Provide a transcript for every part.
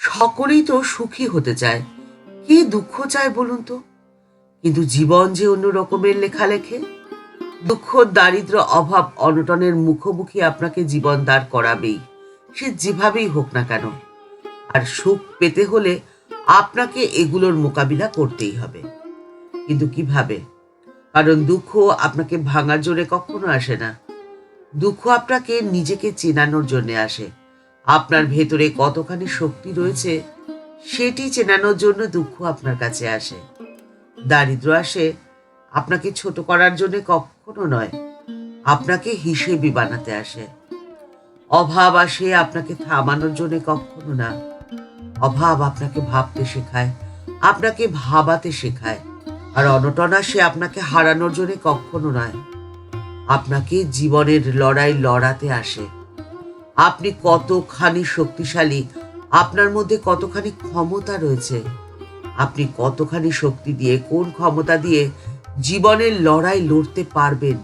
সকলেই তো সুখী হতে চায়। কে দুঃখ চায় বলুন তো? কিন্তু জীবন যে অন্য রকমের লেখা লেখে দুঃখ, দারিদ্র, অভাব অনটনের মুখোমুখি আপনাকে জীবন দাঁড় করাবেই। সে যেভাবেই হোক না কেন। আর সুখ পেতে হলে আপনাকে এগুলোর মোকাবিলা করতেই হবে। কিন্তু কীভাবে? কারণ দুঃখ আপনাকে ভাঙার জোরে কখনো আসে না। দুঃখ আপনাকে নিজেকে চেনানোর জন্য আসে। আপনার ভেতরে কতখানি শক্তি রয়েছে, সেটি চেনানোর জন্য দুঃখ আপনার কাছে আসে। দারিদ্র আসে আপনাকে ছোট করার জন্য কখনো নয়, আপনাকে হিসেবি বানাতে আসে। অভাব আসে আপনাকে থামানোর জন্য কখনো না। অভাব আপনাকে ভাবতে শেখায়, আপনাকে ভাবাতে শেখায়, আর অনটন আসে আপনাকে হারানোর জন্য কখনো নয়। আপনাকে জীবনের লড়াই লড়াতে আসে। আপনি কতখানি শক্তিশালী? আপনার মধ্যে কতখানি ক্ষমতা রয়েছে? আপনি কতখানি শক্তি দিয়ে, কোন ক্ষমতা দিয়ে জীবনের লড়াই লড়তে পারবেন?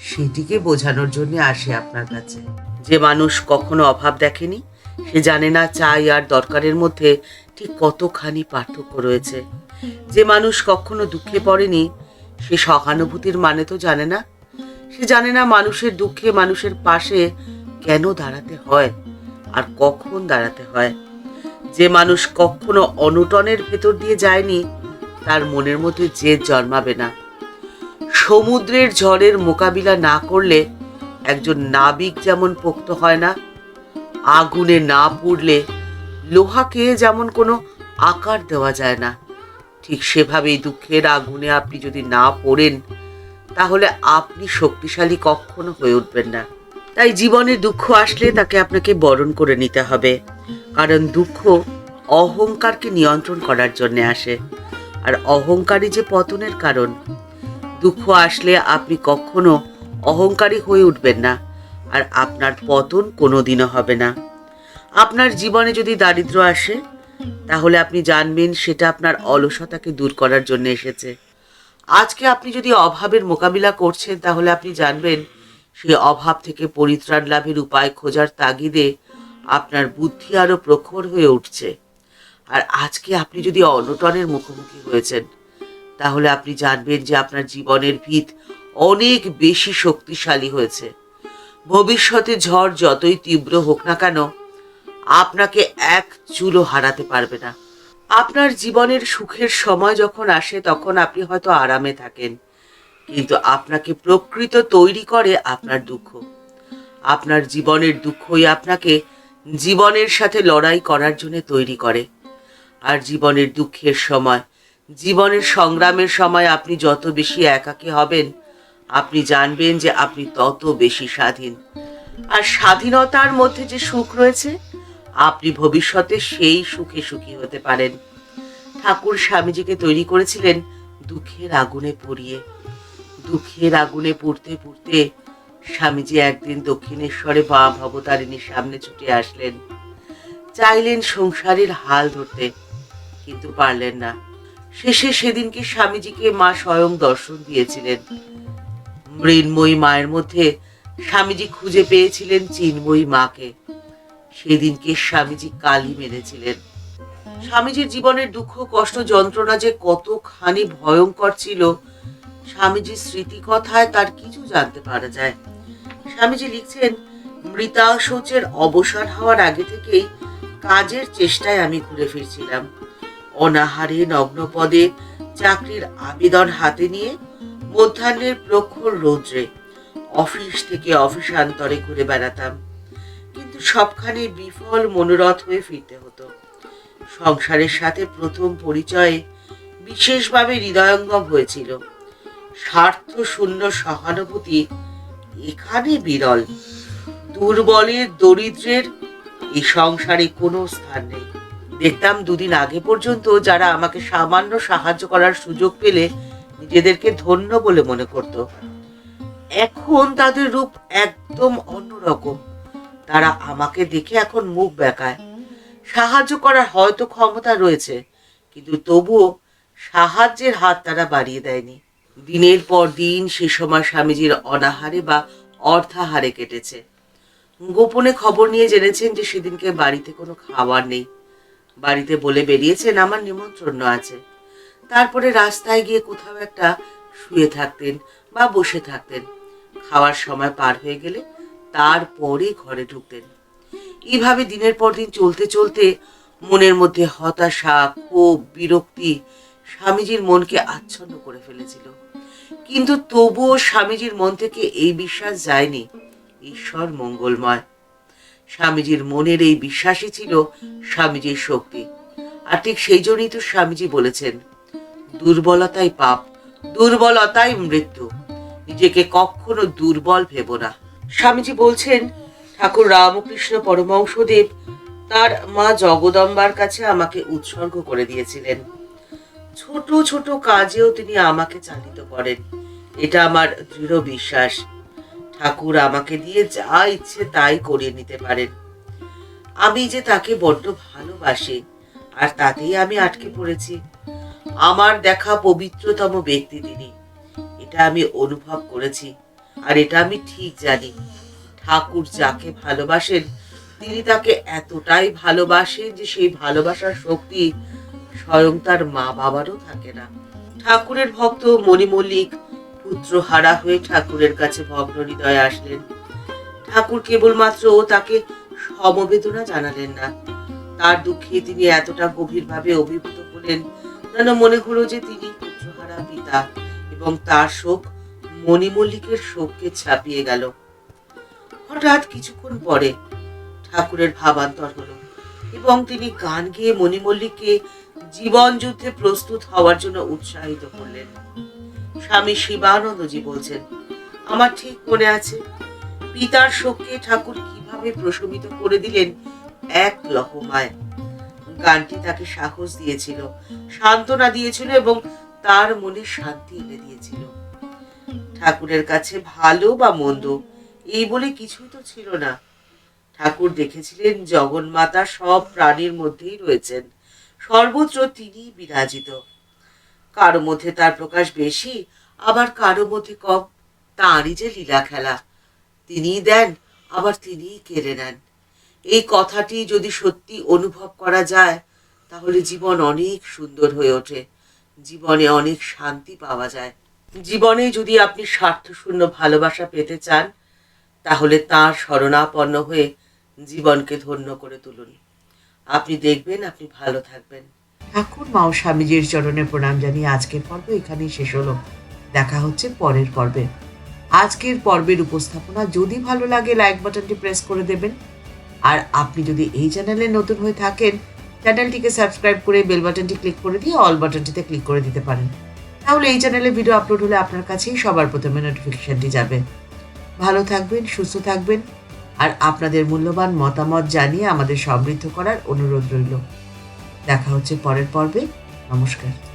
সেটিকে বোঝানোর জন্য আসে আপনার কাছে। যে মানুষ কখনো অভাব দেখেনি, সে জানে না চাই আর দরকারের মধ্যে ঠিক কতখানি পার্থক্য রয়েছে। যে মানুষ কখনো দুঃখে পড়েনি, সে সহানুভূতির মানে তো জানে না। সে জানে না মানুষের দুঃখে মানুষের পাশে কেন দাঁড়াতে হয়? আর কখন দাঁড়াতে হয়? যে মানুষ কখনো অনটনের ভেতর দিয়ে যায়নি, তার মনের মধ্যে জেদ জন্মাবে না। সমুদ্রের ঝড়ের মোকাবিলা না করলে একজন নাবিক যেমন পোক্ত হয় না, আগুনে না পুড়লে লোহাকে যেমন কোনো আকার দেওয়া যায় না, ঠিক সেভাবেই দুঃখের আগুনে আপনি যদি না পড়েন, তাহলে আপনি শক্তিশালী কখনো হয়ে উঠবেন না। তাই জীবনে দুঃখ আসলে তাকে আপনাকে বরণ করে নিতে হবে। কারণ দুঃখ অহংকারকে নিয়ন্ত্রণ করার জন্য আসে। আর অহংকারই যে পতনের কারণ, দুঃখ আসলে আপনি কখনো অহংকারী হয়ে উঠবেন না, আর আপনার পতন কোনোদিনও হবে না। আপনার জীবনে যদি দারিদ্র আসে, তাহলে আপনি জানবেন সেটা আপনার অলসতাকে দূর করার জন্য এসেছে। আজকে আপনি যদি অভাবের মোকাবিলা করছেন, তাহলে আপনি জানবেন সেই অভাব থেকে পরিত্রাণ লাভের উপায় খোঁজার তাগিদে আপনার বুদ্ধি আরও প্রখর হয়ে উঠছে। আর আজকে আপনি যদি অনটনের মুখোমুখি হয়েছেন, তাহলে আপনি জানবেন যে আপনার জীবনের ভিত অনেক বেশি শক্তিশালী হয়েছে। ভবিষ্যতে ঝড় যতই তীব্র হোক না কেন, আপনাকে এক চুলো হারাতে পারবে না। আপনার জীবনের সুখের সময় যখন আসে, তখন আপনি হয়তো আরামে থাকেন। কিন্তু আপনাকে প্রকৃত তৈরি করে আপনার দুঃখ। আপনার জীবনের দুঃখই আপনাকে জীবনের সাথে লড়াই করার জন্য তৈরি করে। আর জীবনের দুঃখের সময়, জীবনের সংগ্রামের সময় আপনি যত বেশি একাকী হবেন, আপনি জানবেন যে আপনি তত বেশি স্বাধীন। আর স্বাধীনতার মধ্যে যে সুখ রয়েছে, আপনি ভবিষ্যতে সেই সুখে সুখী হতে পারেন। ঠাকুর স্বামীজিকে তৈরি করেছিলেন দুঃখের আগুনে পুড়িয়ে। দুঃখের আগুনে পুড়তে পুড়তে স্বামীজি একদিন দক্ষিণেশ্বরে মা ভবতারিণীর সামনে ছুটে আসলেন। চাইলেন সংসারের হাল ধরতে, কিন্তু পারলেন না। শেষে সেদিনকে স্বামীজিকে মা স্বয়ং দর্শন দিয়েছিলেন। মৃন্ময়ী মায়ের মধ্যে স্বামীজি খুঁজে পেয়েছিলেন চিন্ময়ী মাকে। সেদিনকে স্বামীজি কালি মেরেছিলেন স্বামীজির জীবনের দুঃখ, কষ্ট, যন্ত্রণা যে কতখানি ভয়ঙ্কর ছিল স্বামীজির স্মৃতি কথায় তার কিছু জানতে পারা যায়। স্বামীজি লিখছেন মৃতা শৌচের অবসান হওয়ার আগে থেকেই কাজের চেষ্টায় আমি ঘুরে ফিরছিলাম। অনাহারে নগ্নপদে চাকরির আবেদন হাতে নিয়ে মধ্যাহ্নের প্রখর রৌদ্রে অফিস থেকে অফিসান্তরে ঘুরে বেড়াতাম। কিন্তু সবখানে বিফল মনোরথ হয়ে ফিরতে হতো। সংসারের সাথে প্রথম পরিচয়ে বিশেষভাবে হৃদয়ঙ্গম হয়েছিল। স্বার্থ শূন্য সহানুভূতি এখানে বিরল। দুর্বলের দরিদ্রের এই সংসারে কোনো স্থান নেই। দেখতাম দুদিন আগে পর্যন্ত যারা আমাকে সামান্য সাহায্য করার সুযোগ পেলে নিজেদেরকে ধন্য বলে মনে করত। এখন তাদের রূপ একদম অন্যরকম। তারা আমাকে দেখে এখন মুখ বেঁকায়। সাহায্য করার হয়তো ক্ষমতা রয়েছে, কিন্তু তবুও সাহায্যের হাত তারা বাড়িয়ে দেয়নি। দিনের পর দিন সে সময় স্বামীজির অনাহারে বা অর্থাহারে কেটেছে। গোপনে খবর নিয়ে জেনেছেন যে সেদিনকে বাড়িতে কোনো খাবার নেই। বাড়িতে বলে বেরিয়েছেন, আমার নিমন্ত্রণ আছে। তারপরে রাস্তায় গিয়ে কোথাও একটা শুয়ে থাকতেন বা বসে থাকতেন। খাওয়ার সময় পার হয়ে গেলে তারপরে ঘরে ঢুকতেন। এইভাবে দিনের পর দিন চলতে চলতে মনের মধ্যে হতাশা, ক্ষোভ, বিরক্তি স্বামীজির মনকে আচ্ছন্ন করে ফেলেছিল। কিন্তু তবুও স্বামীজির মন থেকে এই বিশ্বাস যায়নি। ঈশ্বর মঙ্গলময়। স্বামীজির মনের এই বিশ্বাসই ছিল স্বামীজির শক্তি। আর ঠিক সেই জন্যই তো স্বামীজি বলেছেন, দুর্বলতাই পাপ, দুর্বলতাই মৃত্যু। নিজেকে কখনো দুর্বল ভেব না। স্বামীজি বলছেন, ঠাকুর রামকৃষ্ণ পরমহংসদেব তার মা জগদম্বার কাছে আমাকে উৎসর্গ করে দিয়েছিলেন। ছোট ছোট কাজেও তিনি আমাকে চালিত করেন। এটা আমার দৃঢ় বিশ্বাস। ঠাকুর আমাকে দিয়ে যা ইচ্ছে তাই করিয়ে নিতে পারেন। আমি যে তাকে বড্ড ভালোবাসি, আর তাতেই আমি আটকে পড়েছি। আমার দেখা পবিত্রতম ব্যক্তি তিনি। এটা আমি অনুভব করেছি, আর এটা আমি ঠিক জানি। ঠাকুর যাকে ভালোবাসেন, তিনি তাকে এতটাই ভালোবাসেন যে সেই ভালোবাসার শক্তি স্বয়ং তার মা বাবারও থাকে না। ঠাকুরের ভক্ত মণিমল্লিক পুত্র হারা হয়ে ঠাকুরের কাছে ভগ্ন হৃদয়ে আসলেন। ঠাকুর কেবলমাত্র তাকে সমবেদনা জানালেন না। তার দুঃখে তিনি এতটা গভীরভাবে অভিভূত হলেন যেন মনে হলো যে তিনি পুত্রহারা পিতা এবং তার শোক মণিমল্লিকের শোককে ছাপিয়ে গেল। হঠাৎ কিছুক্ষণ পরে ঠাকুরের ভাবান্তর হলো এবং তিনি গান গেয়ে মণিমল্লিককে জীবন যুদ্ধে প্রস্তুত হওয়ার জন্য উৎসাহিত করলেন। স্বামী শিবানন্দজি বলছেন, আমার ঠিক মনে আছে, পিতার শোককে ঠাকুর কীভাবে প্রশমিত করে দিলেন এক লহমায়। গানটি তাকে সাহস দিয়েছিল, সান্ত্বনা দিয়েছিল এবং তার মনে শান্তি এনে দিয়েছিল। ঠাকুরের কাছে ভালো বা মন্দ, এই বলে কিছুই তো ছিল না। ঠাকুর দেখেছিলেন জগন্মাতা সব প্রাণীর মধ্যেই রয়েছেন। সর্বত্র তিনি বিরাজিত। কারও মধ্যে তার প্রকাশ বেশি, আবার কারও মধ্যে কম। তাঁরই যে লীলা খেলা, তিনিই দেন, আবার তিনিই কেড়ে নেন। এই কথাটি যদি সত্যি অনুভব করা যায়, তাহলে জীবন অনেক সুন্দর হয়ে ওঠে। জীবনে অনেক শান্তি পাওয়া যায়। জীবনে যদি আপনি স্বার্থশূন্য ভালোবাসা পেতে চান, তাহলে তার শরণাপন্ন হয়ে জীবনকে ধন্য করে তুলুন। আপনি দেখবেন, আপনি ভালো থাকবেন। ঠাকুর মা ও স্বামীজির চরণে প্রণাম জানিয়ে আজকের পর্ব এখানেই শেষ হলো। দেখা হচ্ছে পরের পর্বে। আজকের পর্বের উপস্থাপনা যদি ভালো লাগে লাইক বাটনটি প্রেস করে দেবেন। আর আপনি যদি এই চ্যানেলে নতুন হয়ে থাকেন, চ্যানেলটিকে সাবস্ক্রাইব করে বেল বাটনটি ক্লিক করে দিয়ে অল বাটনটিতে ক্লিক করে দিতে পারেন। তাহলে এই চ্যানেলে ভিডিও আপলোড হলে আপনার কাছেই সবার প্রথমে নোটিফিকেশনটি যাবে। ভালো থাকবেন, সুস্থ থাকবেন। আর আপনাদের মূল্যবান মতামত জানিয়ে আমাদের সমৃদ্ধ করার অনুরোধ রইল। দেখা হচ্ছে পরের পর্বে। নমস্কার।